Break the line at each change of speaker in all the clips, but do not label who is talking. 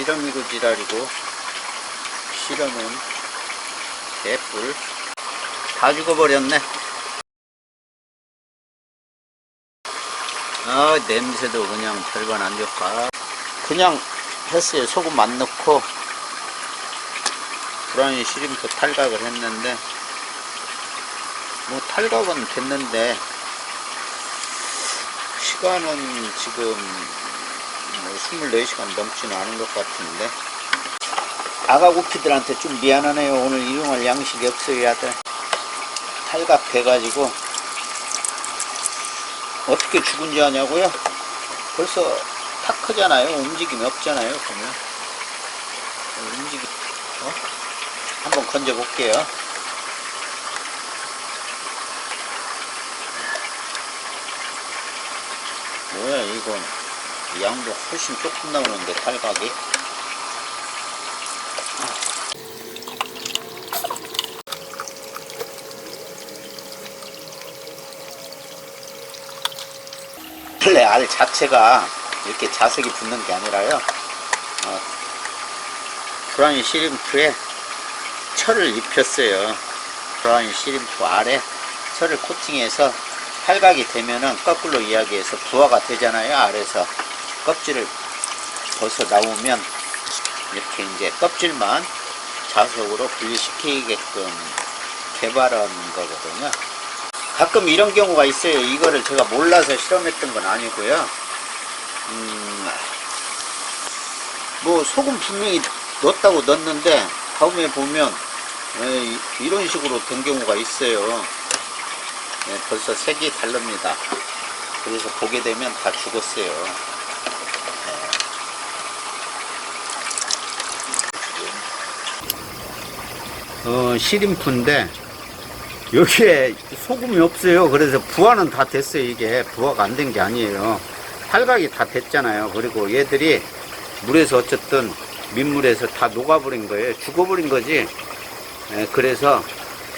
지렁이고 지랄이고 실험은 개뿔. 다 죽어버렸네. 아 냄새도 그냥 별반 안 아, 그냥 했어요 소금 안 넣고 브라운 시림프 탈각을 했는데 뭐 탈각은 됐는데 시간은 지금 뭐 24시간 넘지는 않은 것 같은데. 아가구키들한테 좀 미안하네요. 오늘 일용할 양식이 없어야 돼 탈각 돼가지고. 어떻게 죽은지 아냐고요? 벌써 탁 크잖아요. 움직임이 없잖아요 보면. 움직임 어? 한번 건져 볼게요. 뭐야 이건 양도 훨씬 조금 나오는데 탈각이. 원래 알 자체가 이렇게 자석이 붙는 게 아니라요. 어, 브라운 시림프에 철을 입혔어요. 브라운 시림프 아래 철을 코팅해서 팔각이 되면은 거꾸로 이야기해서 부화가 되잖아요 아래서 껍질을 벗어 나오면 이렇게 이제 껍질만 자석으로 분리시키게끔 개발한 거거든요 가끔 이런 경우가 있어요 이거를 제가 몰라서 실험했던 건 아니고요 음, 뭐 소금 분명히 넣었다고 넣었는데 다음에 보면 에, 이런 식으로 된 경우가 있어요 네, 벌써 색이 다릅니다. 그래서 보게 되면 다 죽었어요. 어, 시림프인데 여기에 소금이 없어요. 그래서 부화는 다 됐어요. 이게 부화가 안 된 게 아니에요. 팔각이 다 됐잖아요. 그리고 얘들이 물에서 어쨌든 민물에서 다 녹아버린 거예요. 죽어버린 거지. 예, 그래서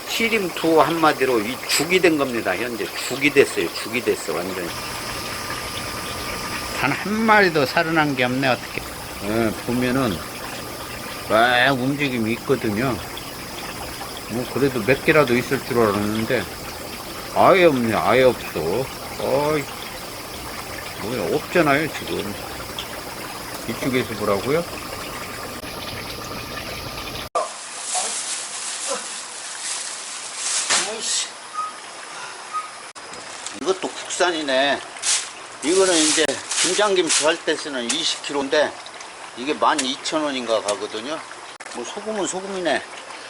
시림투 한마디로 이 죽이 된 겁니다. 현재 죽이 됐어요. 죽이 됐어 완전히. 단 한 마리도 살아난 게 없네 어떻게. 예, 보면은 막 움직임이 있거든요. 뭐 그래도 몇 개라도 있을 줄 알았는데 아예 없네. 아예 없어. 어이 뭐야 없잖아요 지금. 이쪽에서 보라고요? 이것도 국산이네. 이거는 이제 김장김치 할 때 쓰는 20kg인데 이게 12,000원인가 가거든요. 뭐 소금은 소금이네.